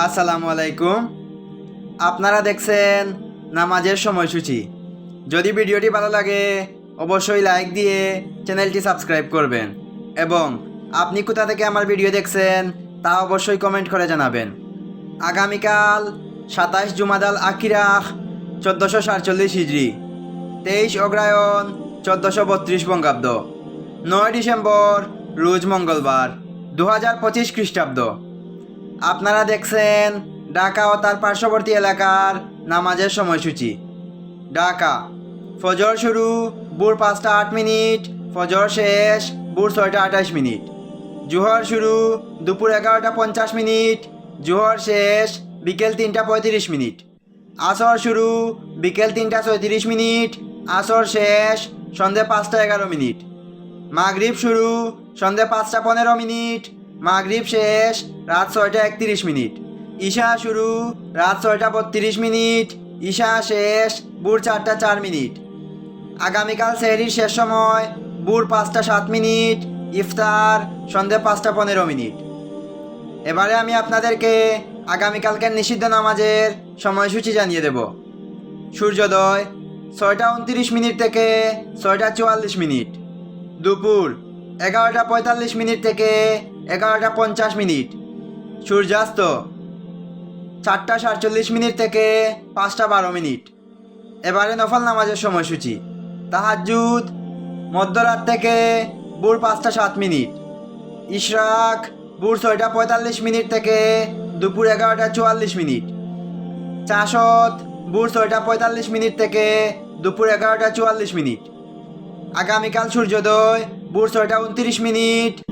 আসসালামু আলাইকুম। আপনারা দেখছেন নামাজের সময়সূচি। যদি ভিডিওটি ভালো লাগে, অবশ্যই লাইক দিয়ে চ্যানেলটি সাবস্ক্রাইব করবেন। এবং আপনি কোথা থেকে আমার ভিডিও দেখছেন, তা অবশ্যই কমেন্ট করে জানাবেন। আগামীকাল সাতাইশ জুমাদাল আকিরাখ চোদ্দোশো সাতচল্লিশ হিজড়ি তেইশ অগ্রায়ণ, চোদ্দোশো বত্রিশ বঙ্গাব্দ। নয় ডিসেম্বর, রোজ মঙ্গলবার দু হাজার পঁচিশ খ্রিস্টাব্দ। আপনারা দেখছেন ঢাকা ও তার পার্শ্ববর্তী এলাকার নামাজের সময়সূচি। ঢাকা, ফজর শুরু, ভোর পাঁচটা আট মিনিট, ফজর শেষ, ভোর ছয়টা আঠাশ মিনিট। জোহর শুরু, দুপুর এগারোটা পঞ্চাশ মিনিট, জোহর শেষ, বিকেল তিনটা পঁয়ত্রিশ মিনিট। আসর শুরু, বিকেল তিনটা ছয়ত্রিশ মিনিট, আসর শেষ, সন্ধে পাঁচটা এগারো মিনিট। মাগরিব শুরু, সন্ধে পাঁচটা পনেরো মিনিট মাগরিব শেষ, রাত ছয়টা একত্রিশ মিনিট। ঈশা শুরু, রাত ছয়টা বত্রিশ মিনিট। ঈশা শেষ, ভোর চারটা চার মিনিট। আগামীকাল সেহরির শেষ সময়, ভোর পাঁচটা সাত মিনিট। ইফতার সন্ধে পাঁচটা পনেরো মিনিট। এবারে আমি আপনাদেরকে আগামীকালকের নিষিদ্ধ নামাজের সময়সূচি জানিয়ে দেব। সূর্যোদয়, ছয়টা উনত্রিশ মিনিট থেকে ছয়টা চুয়াল্লিশ মিনিট। দুপুর, এগারোটা পঁয়তাল্লিশ মিনিট থেকে এগারোটা পঞ্চাশ মিনিট। সূর্যাস্ত, চারটা সাতচল্লিশ মিনিট থেকে পাঁচটা বারো মিনিট। এবারে নফল নামাজের সময়সূচি। তাহাজুদ মধ্যরাত থেকে ভোর পাঁচটা সাত মিনিট। ইশরাক, ভোর ছয়টা পঁয়তাল্লিশ মিনিট থেকে দুপুর এগারোটা চুয়াল্লিশ মিনিট। চাষত, ভোর ছয়টা পঁয়তাল্লিশ মিনিট থেকে দুপুর এগারোটা চুয়াল্লিশ মিনিট। আগামীকাল সূর্যোদয়, ভোর ছয়টা উনত্রিশ মিনিট।